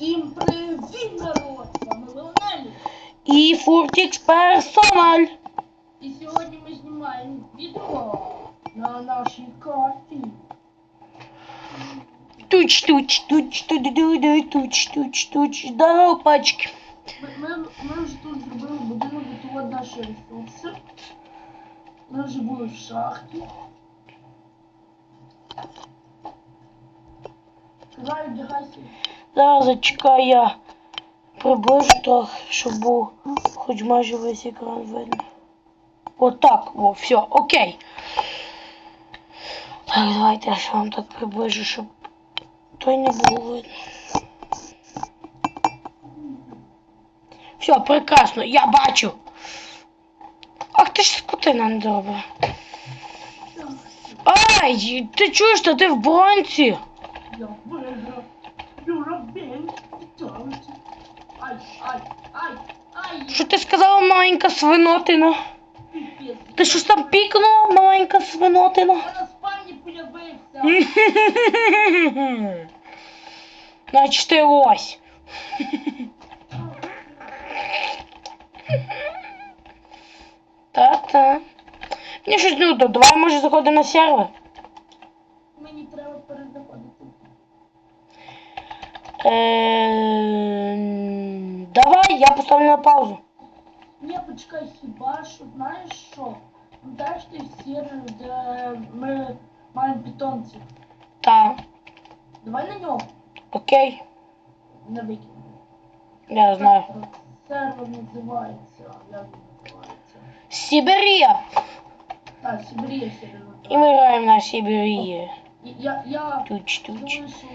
Всім привіт, народ! З вами Леонелі. І Фуртікс персональ. І сьогодні ми знімаємо відео на нашій карті. Туч, туч, туч, туч, туч, туч, туч. Здорово, пачки. Ми, ми, ми вже тут зробили будинок, де тут наші ресурси. Ми вже були в шахті. Давай одягайся. Зараз зачекай я приближу трохи, щоб був хоч майже весь екран видно. Отак, о, все, окей. Так, давайте я ж вам так приближу, щоб той не було видно. Все, прекрасно, я бачу. Ах ти ж скотина недобра. Ай, ти чуєш, що ти в бронці? Я виграв. Ай, ай, ай, ай. Що ти сказала маленька свинотина? Ти щось там пікнула, маленька свинотина? Я на спальні появився. Значить ти ось. Так, так. Мені щось нудно, давай може заходимо на сервер. Ем, Давай, я поставлю на паузу. Ні, почекай, хіба що, знаєш що? Пам'ятаєш ти сервер, де ми маємо питомців? Так, Давай на нього. окей, Не викинемо. я знаю. Сервер називається. Як називається? Сибірія. Так, Сибірія сервер. І ми граємо на Сибірії. Я, я Туч, туч. думаю, що...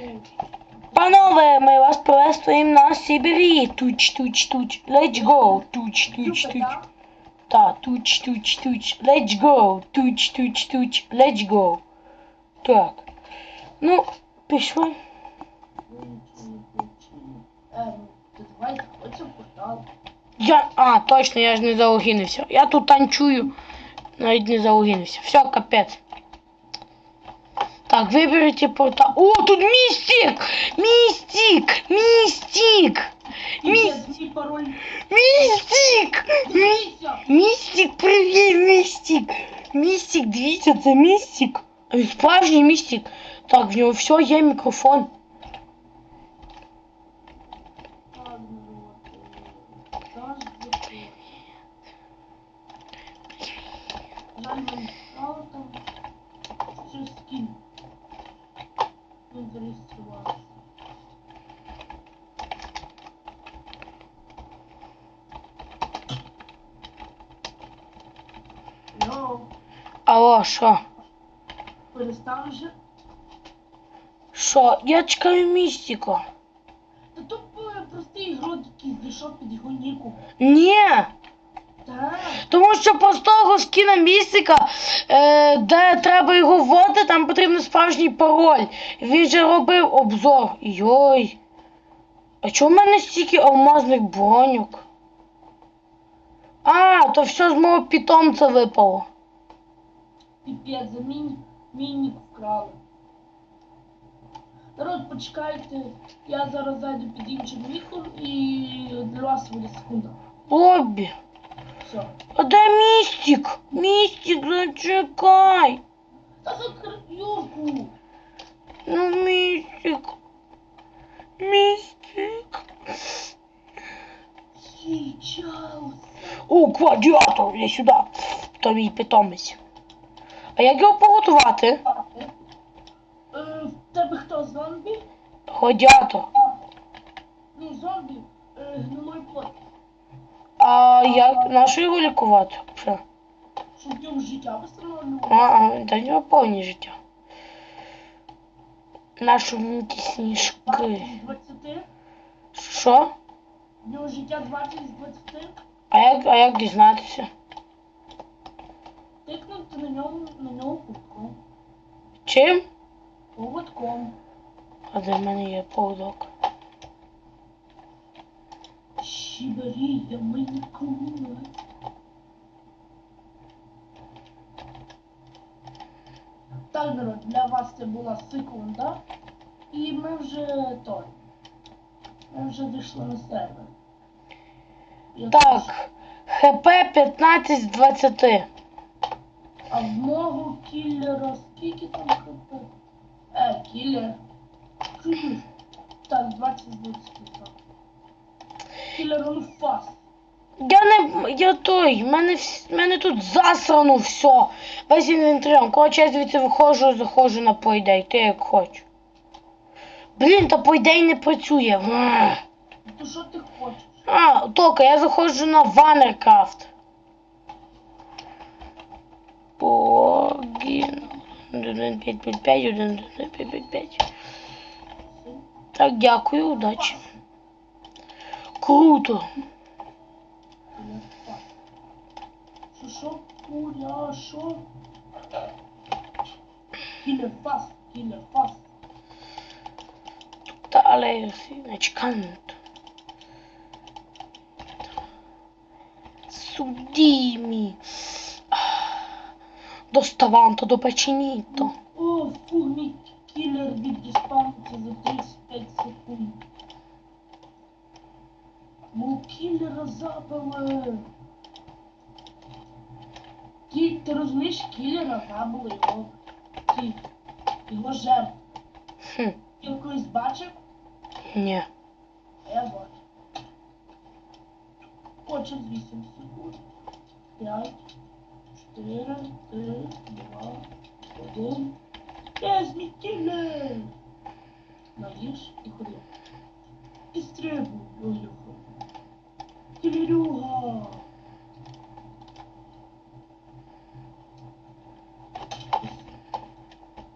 Панове, ми вас приветствуємо на Сибірі. Туч, туч, туч. Let's go. Туч, туч, туч. Та, туч, туч, туч. Let's go. Туч, туч, туч. Let's go. Так. Ну, пішли. Я. А, точно, я ж не залогінився. Я тут танцюю. Навіть не залогінився. Все, капець. Так, виберіть портал. О, тут містик! Містик! Містик! Містик! Мій пароль. Містик! Мі... Дивіться! Містик, привіт, містик! Містик, дивіться, це містик. А він Справжній містик. Так, в нього все є мікрофон. Так, ну, от, е, завжди. Жаль, мені стало там щось скін. Він зареєструвався. Йоу, Алло, що? перестав вже. Що? Я чекаю містика. Та то е, простий ігрок, який зайшов під його ніку. Ні! Тому що простого скіна містика, е, де треба його вводити, там потрібен справжній пароль. Він же робив обзор. Йой. А чому в мене стільки алмазних броньок? А, то все з мого питомця випало. Піпець, за міні, мінік вкрали. Народ, почекайте, я зараз зайду під іншим віком і для вас буде секунда. Лоббі. Все. А де містик? Містик, зачекай. Та закр... Юрку! Ну, містик. Містик. Сейчас. О, гладіатор, я сюди. То мій питомець. А як його поготувати? Е, в тебе хто зомбі? Гладіатор. Ну зомбі е, гнилої плоті. А як нащо його лікувати? Що? Щоб в ньому життя встановлювати. а, в нього повні життя. Нашу мені сніжки. 20 Що? В нього життя 20 з 20. А як, а як дізнатися? Тикнути на ньому на нього кубком. Чим? Поводком. А де в мене є поводок? Мені куми. Так, народ, для вас це була секунда. І ми вже той. Ми вже дійшли на сервер. Я Так. ХП 15 з 20. А в мого кіллера скільки там хп? Е, кіллер. Так, 20 з 20. так. Кіллер он фаст. Я не. Я той. В мене, вс- в мене тут засрано все. Весь інвентарем. Коротше, я звідси виходжу, заходжу на пойдей. Ти як хочеш. Блін, та пойдей не працює. Ах. То що ти хочеш? А, тока, я заходжу на Ванеркрафт. Логін. 1555, 1555. Так, дякую, удачі. Круто. Кіллер фаст. Що що? Куря, що? Кіллер фаст, кіллер фаст. Та але не чекант. Судімі. Доставанто до печеніто. О, фу, мій кіллер віддіспавниться за 35 секунд. Кіллера забили. Ті, ти розумієш, кіллера забили його. Ті, його жертв. Хм, Ти його колись бачив? ні. А я бачу. О, через 8 секунд. 5, 4, 3, 2, 1. Є мій кіллер! Наїж і ходи. І стрибуй, Олюха. Кілерюга!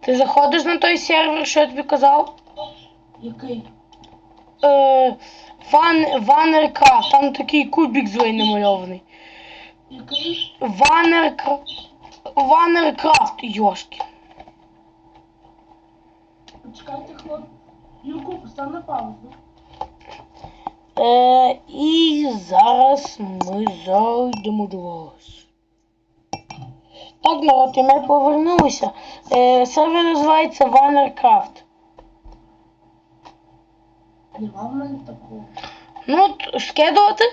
Ти заходиш на той сервер, що я тобі казав? Який? Е, Ван, Ванеркрафт, там такий кубик злий намальований. Який? Ванеркрафт. Ванеркрафт, йошки. Почекайте, хлоп. Юрку, постав на паузу. Е, і зараз ми зайдемо до вас. Так, народ, і ми повернулися. Е, сервер називається Ванеркрафт. Нема в мене такого. Ну, скидувати?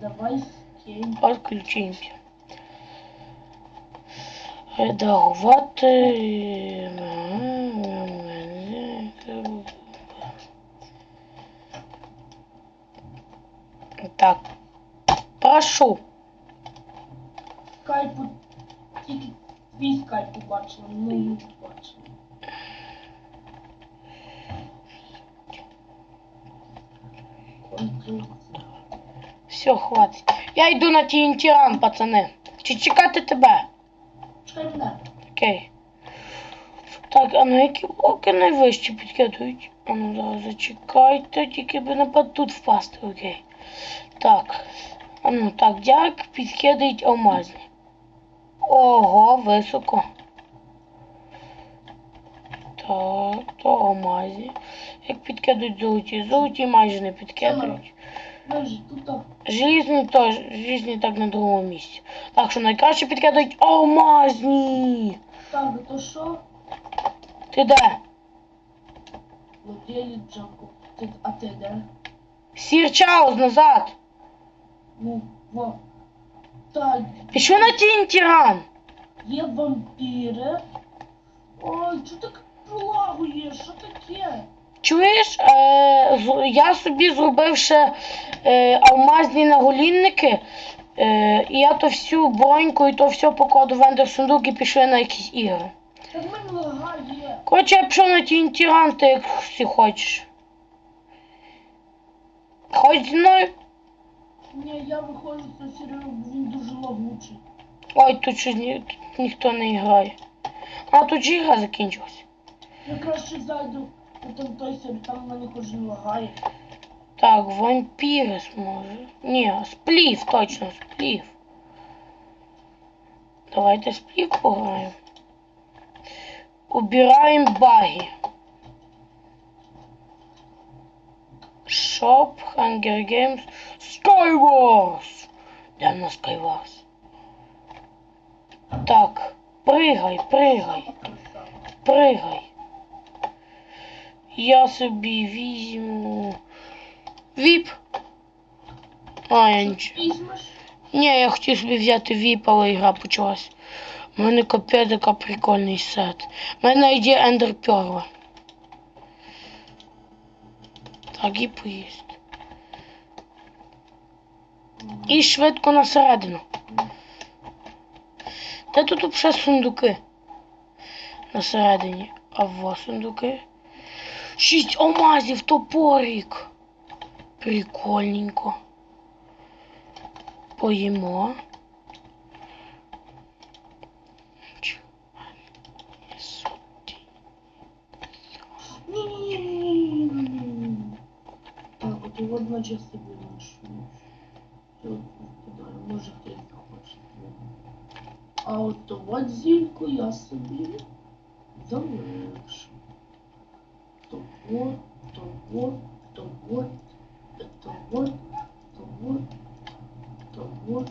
Давай скинь. Подключимося. Редагувати. Так. Прошу. Скайпу тільки твій скайп побачила, ну не побачила. Все, хватить. Я йду на TNT-ран, пацани. Чи чекати тебе? Чекай мене. Окей. Так, а на які блоки найвищі підкидують? А ну зараз зачекайте, тільки би напад тут впасти, окей. Так. А ну так, дяк підкидають алмазні. Ого, високо. Так, то алмазні. Як підкидують золоті? Золоті майже не підкидають. Желізні теж, желізні так на другому місці. Так що найкраще підкидають алмазні. Так, то що? Ти де? Владелі Джако. Ти, а ти де? Сірчаус назад. Ну, во. Так, Пішли на тінтіран. є вампіри. Ой, чого так пролагує? Що таке? Чуєш, е, з- я собі зробив ще е, алмазні наголінники. Е, і я то всю броньку і то все покладу в ендер сундук і пішли на якісь ігри. Так в мене лагає. Коротше, я пішов на тінтіран, ти як всі хочеш. Ходь зі мною. Ні, я виходжу з серіалу, бо він дуже лагучий. Ой, тут щось ні, тут ніхто не грає. А тут же ігра закінчилась. Я краще зайду на там той серіал, там мене кожен лагає. Так, вампіри зможе. Ні, сплів, точно, сплів. Давайте сплів пограємо. Убираємо баги. Shop, Hunger Games, Skywars. Де на Skywars? Так, пригай, пригай, пригай. Я собі візьму Віп. А, я нічого. Ні, я хотів собі взяти віп, але гра почалась. У мене капець, прикольний сет. У мене є ендер перла. І поїсть. І швидко на середину. Де тут взагалі сундуки? На середині. А во сундуки. Шість алмазів, топорик. Прикольненько. Поїмо. Ні-ні-ні. Так, от його значить я собі ношу. Тут кидаю, може хтось захоче. А от то от зільку я собі залишу. То вот, то вот, то вот, то вот, то вот, то вот,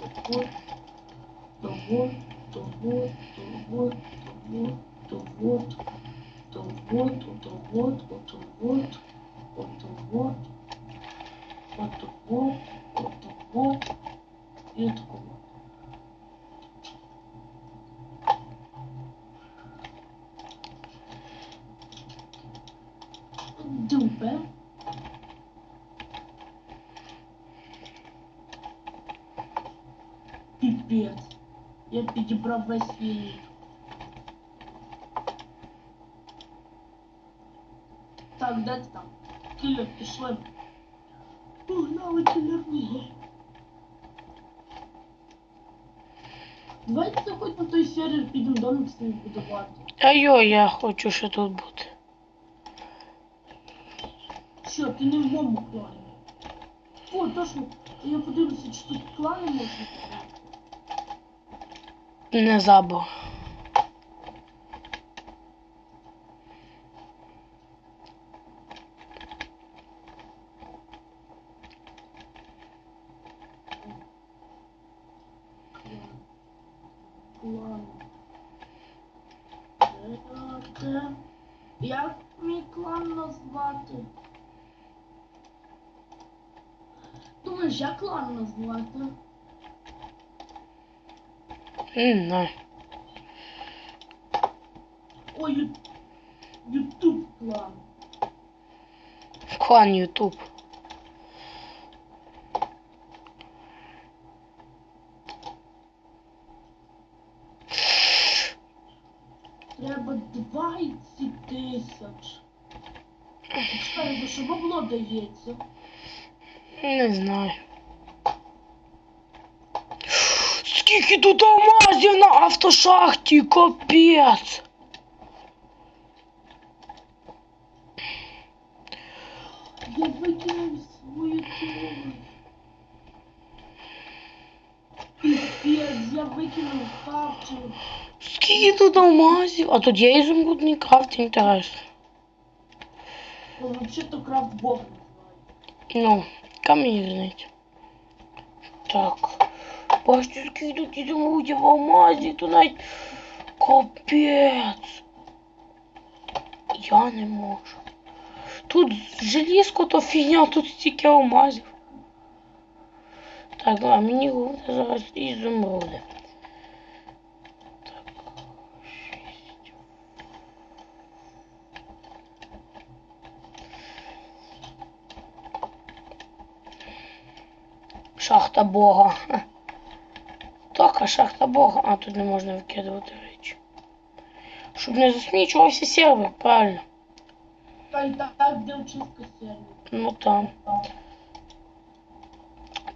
то вот, то вот, то вот, то вот такого, вот такого и вот такого. Дупе. Пипец. Я перебрал весь минут. Так, дайте там. Киллер, пошли. Погнали, бігай. Давайте хоч на той сервер підемо домик з ним будувати. А йо, я хочу ще тут бути. Що, ти не в моєму клані? О, точно. Я подивлюся, чи тут клани можна. Не забув. Клан. Як мій клан назвати? Думаєш, як клан назвати? Не. Ой. Ютуб клан. Клан Ютуб. Треба 20 тисяч. Чекай, за що бабло дається? Не знаю. Скільки тут алмазів на автошахті, капець. Я викинув свою тему. Піпець, я викинув капчу. Скільки тут алмазів? А тут є ізумрудний крафт, інтересно. Бо взагалі-то крафт бог називає. Ну, камінь різниця. Так. Бачите, скільки тут ізумрудів алмазів, тут навіть капець. Я не можу. Тут желізко то фігня, тут стільки алмазів. Так, а мені головне зараз ізумруди. Шахта Бога. Так, а шахта Бога. А, тут не можна викидувати речі. Щоб не засмічувався сервер, правильно. Та й так, так де очистка сервер. Ну там.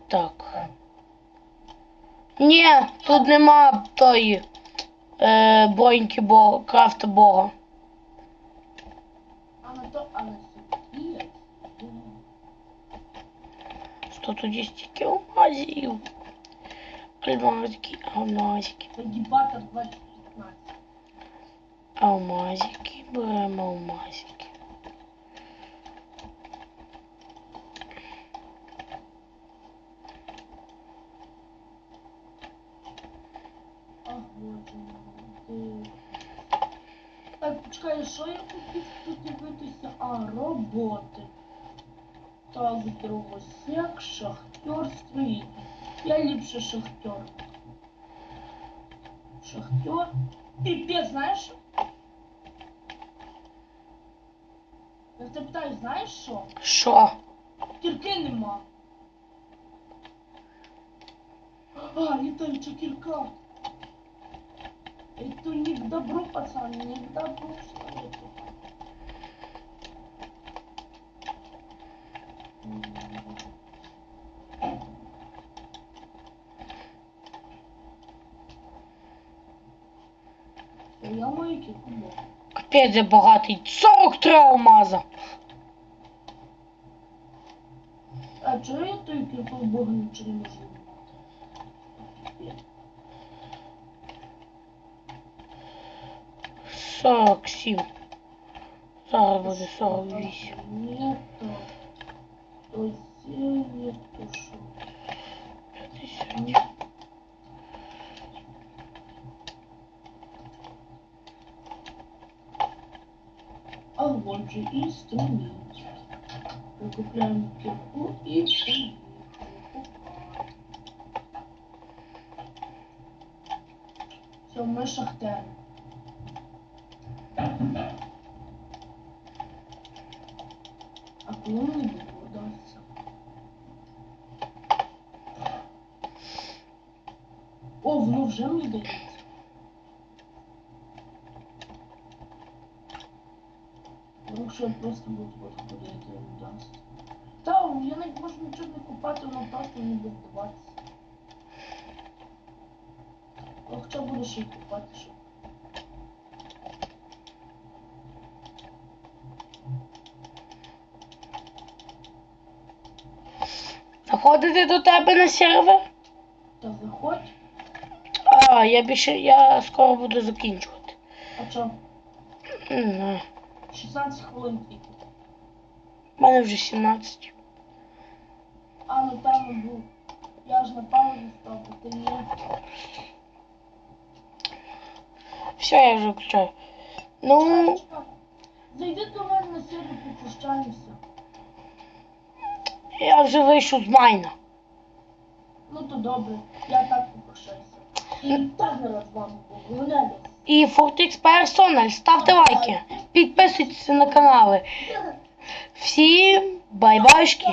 Так. Ні, тут нема тої е, броньки Бога, крафта Бога. А на то, а на сьогодні. Що тоді стільки алмазів. Алмазики, алмазики. Погибатор 2015. Алмазики, беремо алмазики. Так, почекай, що я хотів тут дивитися? А, роботи. Так, дровосек, шахтер, строитель. Я ліпше шахтер. Шахтер. Пипец, знаєш? Я тебе питаю, знаєш що? Що? Кірки нема. А, літаюча кірка. Это не к добру, пацан, не к добру, что это. Я маю кірку. бо. Капець я багатий. 43 алмаза. А чого я той кірку бога нічого не можу ламати? 47. Зараз буде 48. Шо. Ти сьогодні. А вот же инструмент. Прикупляем кирку и поехали. Все, мы шахтеры. А коли мені вдасться? О, дається. Ну, Якщо я просто буду от ходити, не дасть. Та, я навіть можу нічого не купати, воно просто не буде здаватися. Ну, Хоча буду ще й купати, що. Заходити до тебе на сервер? Та. А, я більше, я скоро буду закінчувати. А чо? Не знаю. 16 хвилин тільки. У мене вже 17. А, ну певно був. Я ж на паузу став, бо ти ні. Все, я вже включаю. Ну, Зайди до мене на сервер, попрощаємося. я вже вийшов з майна. Ну то добре, я так попрощаюся. І Fortix Personal, ставте лайки, підписуйтесь на канали. Всім бай-байшки.